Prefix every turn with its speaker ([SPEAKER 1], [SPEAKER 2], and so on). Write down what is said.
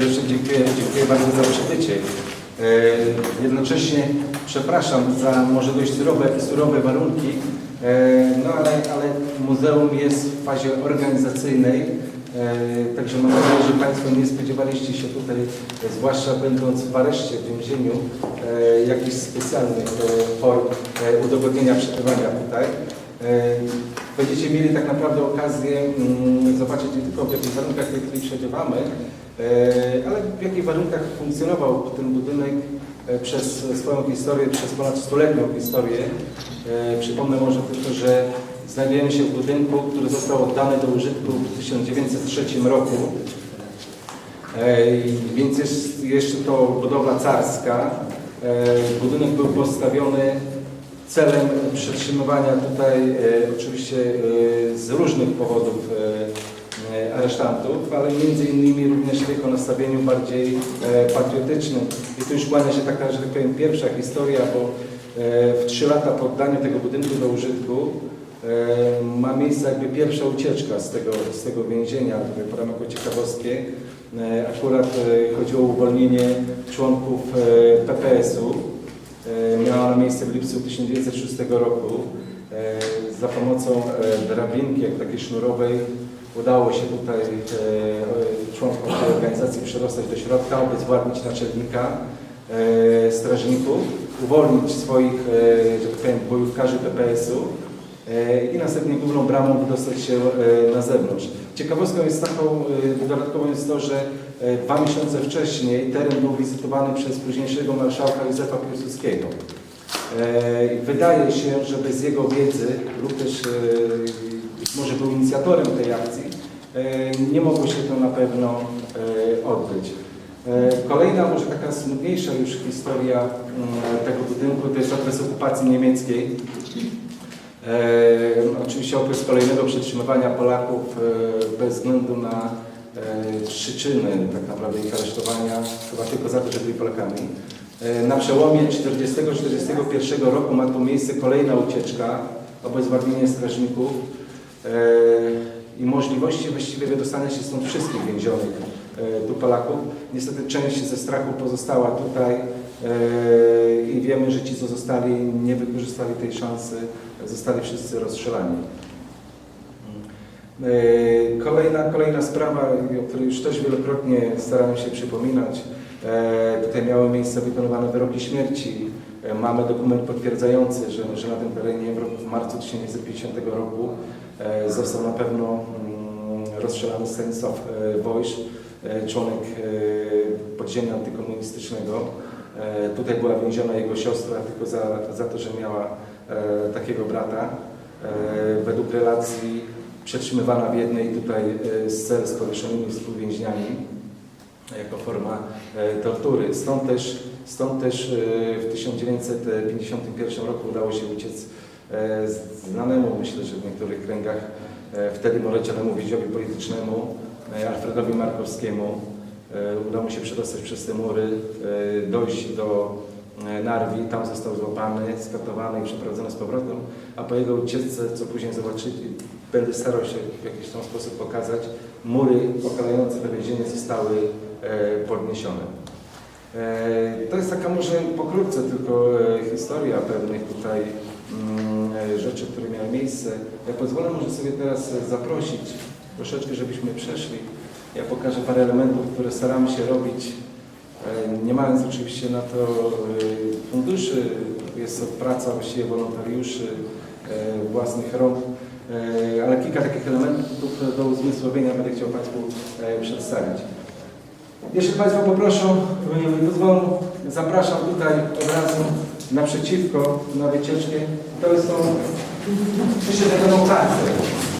[SPEAKER 1] serdecznie dziękuję, dziękuję bardzo za przybycie. E, Jednocześnie przepraszam za może dość surowe, surowe warunki, e, no ale, ale muzeum jest w fazie organizacyjnej, e, także mam nadzieję, że Państwo nie spodziewaliście się tutaj, zwłaszcza będąc w areszcie, w więzieniu, jakichś specjalnych form udogodnienia przebywania tutaj. E, Będziecie mieli tak naprawdę okazję mm, zobaczyć nie tylko w jakich warunkach w tej chwili przebywamy, e, ale w jakich warunkach funkcjonował ten budynek e, przez swoją historię, przez ponad stuletnią historię. Przypomnę może tylko, że znajdujemy się w budynku, który został oddany do użytku w 1903 roku. Więc jest jeszcze to budowla carska. Budynek był postawiony celem przetrzymywania tutaj e, oczywiście e, z różnych powodów e, aresztantów, ale między innymi również w jego nastawieniu bardziej patriotycznym. I tu już kłania się taka, że tak powiem, pierwsza historia, bo w trzy lata po oddaniu tego budynku do użytku ma miejsce jakby pierwsza ucieczka z tego, z tego więzienia, które podam jako Akurat chodziło o uwolnienie członków PPS-u. E, Miała ona miejsce w lipcu 1906 roku. E, Za pomocą e, drabinki, jak takiej sznurowej, udało się tutaj członkom tej organizacji przedostać do środka, obezwładnić naczelnika strażników, uwolnić swoich, że tak powiem, bojówkarzy PPS-u i następnie główną bramą wydostać się e, na zewnątrz. Ciekawostką jest taką, e, dodatkową jest to, że e, dwa miesiące wcześniej teren był wizytowany przez późniejszego marszałka Józefa Piłsudskiego. E, Wydaje się, że bez jego wiedzy lub też e, być może był inicjatorem tej akcji, e, nie mogło się to na pewno e, odbyć. E, Kolejna, może taka smutniejsza już historia mm, tego budynku, to jest okres okupacji niemieckiej. Oczywiście okres kolejnego przetrzymywania Polaków e, bez względu na e, przyczyny tak naprawdę ich aresztowania, chyba tylko za to, że byli Polakami. E, na przełomie 40-41 roku ma tu miejsce kolejna ucieczka, obezwładnienie strażników i możliwości właściwie wydostania się stąd wszystkich więzionych tu Polaków. Niestety część ze strachu pozostała tutaj i wiemy, że ci, co zostali, nie wykorzystali tej szansy, zostali wszyscy rozstrzelani. E, Kolejna, kolejna sprawa, o której już też wielokrotnie starałem się przypominać. E, Tutaj miały miejsce wykonywane wyroki śmierci. Mamy dokument potwierdzający, że, że na tym terenie w, roku, w marcu 1950 roku został na pewno mm, rozstrzelany Stanisław Wojsz, członek podziemia antykomunistycznego. E, Tutaj była więziona jego siostra tylko za, za to, że miała e, takiego brata. E, Według relacji przetrzymywana w jednej tutaj z cel z powieszonymi współwięźniami jako forma tortury. Stąd też, stąd też w 1951 roku udało się uciec znanemu, myślę, że w niektórych kręgach wtedy molecianemu więźniowi politycznemu Alfredowi Markowskiemu. E, Udało mu się przedostać przez te mury, e, dojść do e, Narwi, tam został złapany, skatowany i przeprowadzony z powrotem, a po jego ucieczce, co później zobaczyli, będę starał się w jakiś tam sposób pokazać, mury okalające to więzienie zostały podniesione. To jest taka może pokrótce tylko historia pewnych tutaj mm, rzeczy, które miały miejsce. Ja pozwolę może sobie teraz zaprosić troszeczkę, żebyśmy przeszli. Ja pokażę parę elementów, które staramy się robić, e, nie mając oczywiście na to e, funduszy. Jest to praca właściwie wolontariuszy, e, własnych rąk, ale kilka takich elementów do uzmysłowienia będę chciał Państwu przedstawić. Jeśli Państwo poproszą, pozwolą, zapraszam tutaj od razu naprzeciwko na wycieczkę. To są, myślę, będą prace.